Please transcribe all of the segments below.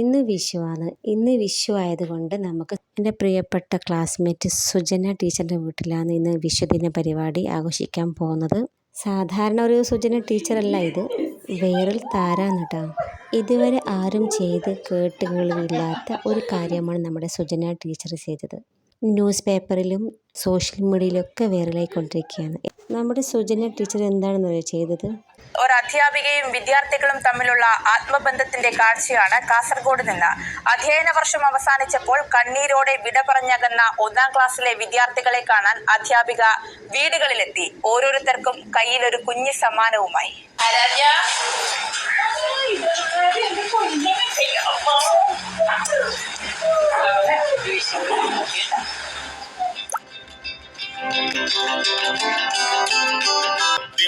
ഇന്ന് വിഷുവാണ്. ഇന്ന് വിഷു ആയതുകൊണ്ട് നമുക്ക് എന്റെ പ്രിയപ്പെട്ട ക്ലാസ്മേറ്റ് സുജന ടീച്ചറിന്റെ വീട്ടിലാണ് ഇന്ന് വിഷുദിന പരിപാടി ആഘോഷിക്കാൻ പോകുന്നത്. സാധാരണ ഒരു സുജന ടീച്ചറല്ല ഇത്. വേറൊരു താരാണ് കേട്ടോ ഇതുവരെ ആരും ചെയ്ത് കേട്ടുകളില്ലാത്ത ഒരു കാര്യമാണ് നമ്മുടെ സുജന ടീച്ചർ ചെയ്തത്. ന്യൂസ് പേപ്പറിലും സോഷ്യൽ മീഡിയയിലൊക്കെ വൈറലായിക്കൊണ്ടിരിക്കുകയാണ് നമ്മുടെ സുജന ടീച്ചർ എന്താണെന്ന് ചെയ്തത്? ഒരു അധ്യാപികയും വിദ്യാർത്ഥികളും തമ്മിലുള്ള ആത്മബന്ധത്തിന്റെ കാഴ്ചയാണ് കാസർഗോഡ് നിന്ന്. അധ്യയന വർഷം അവസാനിച്ചപ്പോൾ കണ്ണീരോടെ വിട പറഞ്ഞകന്ന ഒന്നാം ക്ലാസ്സിലെ വിദ്യാർത്ഥികളെ കാണാൻ അധ്യാപിക വീടുകളിലെത്തി. ഓരോരുത്തർക്കും കയ്യിൽ ഒരു കുഞ്ഞു സമ്മാനവുമായി. ആരാധ്യ?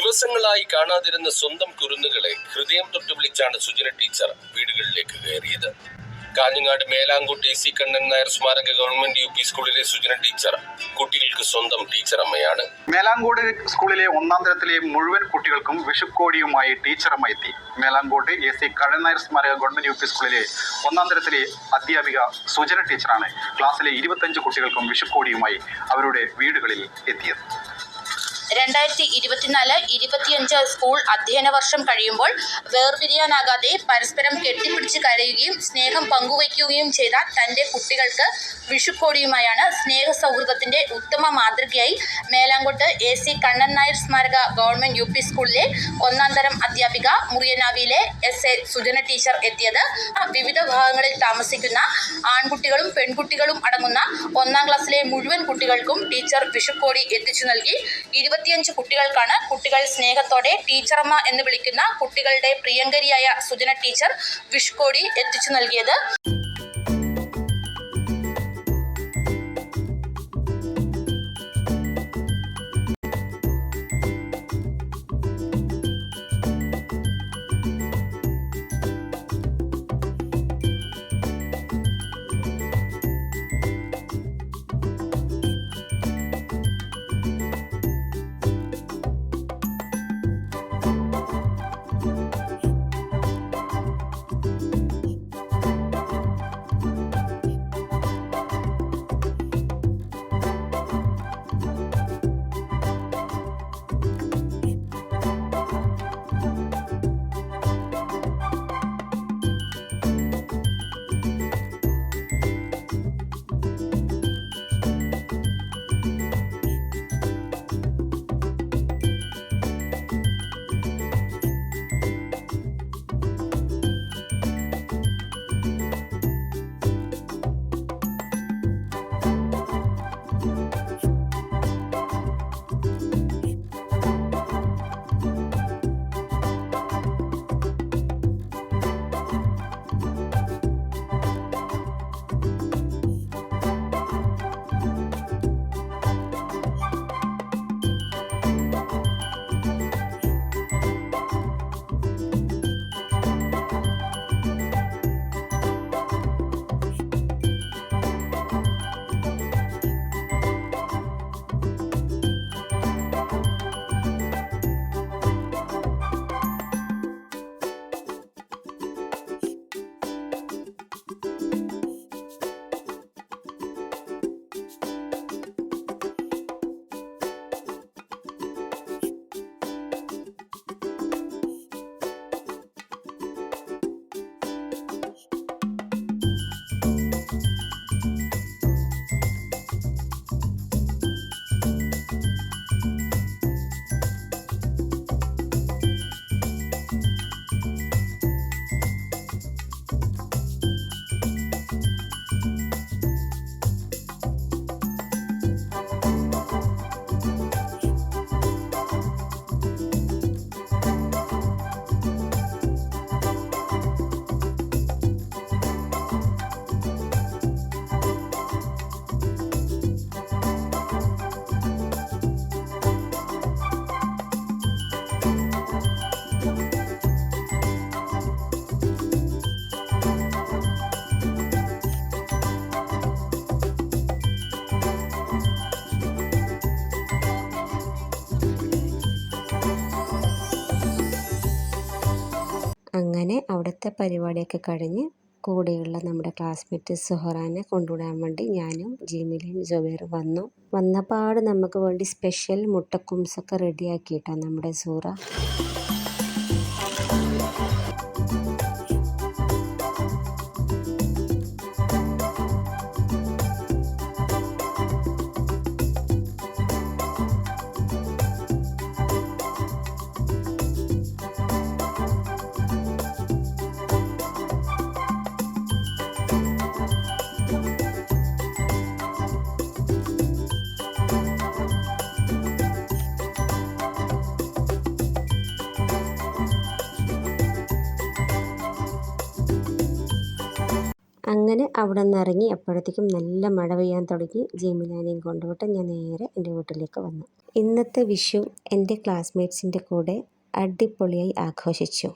ദിവസങ്ങളായി കാണാതിരുന്ന സ്വന്തം കുരുന്നുകളെ ഹൃദയം തൊട്ട് വിളിച്ചാണ് സുജന ടീച്ചർ വീടുകളിലേക്ക് കയറിയത്. കാഞ്ഞങ്ങാട് മേലാങ്കോട്ട് സി കണ്ണൻ നായർ സ്മാരക ഗവൺമെന്റ് യു പി സ്കൂളിലെ സുജന ടീച്ചർ കുട്ടികൾക്ക് സ്വന്തം ടീച്ചർ അമ്മയാണ് മേലാങ്കോട് സ്കൂളിലെ ഒന്നാം തരത്തിലെ മുഴുവൻ കുട്ടികൾക്കും വിഷുക്കോടിയുമായി ടീച്ചറമ്മ എത്തി. മേലാങ്കോട്ട് എ സി കണ്ണൻ നായർ സ്മാരക ഗവൺമെന്റ് യു പി സ്കൂളിലെ ഒന്നാം തരത്തിലെ അധ്യാപിക സുജന ടീച്ചറാണ് ക്ലാസ്സിലെ ഇരുപത്തഞ്ച് കുട്ടികൾക്കും വിഷുക്കോടിയുമായി അവരുടെ വീടുകളിൽ എത്തിയത്. രണ്ടായിരത്തി ഇരുപത്തിനാല് ഇരുപത്തിയഞ്ച് സ്കൂൾ അധ്യയന വർഷം കഴിയുമ്പോൾ വേർപിരിയാനാകാതെ പരസ്പരം കെട്ടിപ്പിടിച്ച് കരയുകയും സ്നേഹം പങ്കുവയ്ക്കുകയും ചെയ്ത തന്റെ കുട്ടികൾക്ക് വിഷുക്കോടിയുമായാണ് സ്നേഹ സൗഹൃദത്തിന്റെ ഉത്തമ മാതൃകയായി മേലാങ്കോട്ട് എ സി കണ്ണൻ നായർ സ്മാരക ഗവൺമെന്റ് യു പി സ്കൂളിലെ ഒന്നാം തരം അധ്യാപിക മുറിയനാവിയിലെ എസ് എ സുജന ടീച്ചർ എത്തിയത്. വിവിധ ഭാഗങ്ങളിൽ താമസിക്കുന്ന ആൺകുട്ടികളും പെൺകുട്ടികളും അടങ്ങുന്ന ഒന്നാം ക്ലാസ്സിലെ മുഴുവൻ കുട്ടികൾക്കും ടീച്ചർ വിഷുക്കോടി എത്തിച്ചു നൽകി. ഇരുപത്തിയഞ്ച് കുട്ടികൾക്കാണ് കുട്ടികൾ സ്നേഹത്തോടെ ടീച്ചറമ്മ എന്ന് വിളിക്കുന്ന കുട്ടികളുടെ പ്രിയങ്കരിയായ സുജന ടീച്ചർ വിഷുക്കോടി എത്തിച്ചു നൽകിയത്. അങ്ങനെ അവിടുത്തെ പരിപാടിയൊക്കെ കഴിഞ്ഞ് കൂടെയുള്ള നമ്മുടെ ക്ലാസ്മേറ്റ് സുഹറാനെ കൊണ്ടുവിടാൻ വേണ്ടി ഞാനും ജീമിലയും ജുബൈറും വന്നു. വന്നപാട് നമുക്ക് വേണ്ടി സ്പെഷ്യൽ മുട്ടക്കുംസൊക്കെ റെഡിയാക്കിയിട്ടാണ് നമ്മുടെ സൂറ. അങ്ങനെ അവിടെ നിന്ന് ഇറങ്ങി അപ്പോഴത്തേക്കും നല്ല മഴ പെയ്യാൻ തുടങ്ങി. ജെമിനാനെയും കൊണ്ടുവിട്ട് ഞാൻ നേരെ എന്റെ വീട്ടിലേക്ക് വന്നു. ഇന്നത്തെ വിഷു എന്റെ ക്ലാസ്മേറ്റ്സിന്റെ കൂടെ അടിപൊളിയായി ആഘോഷിച്ചു.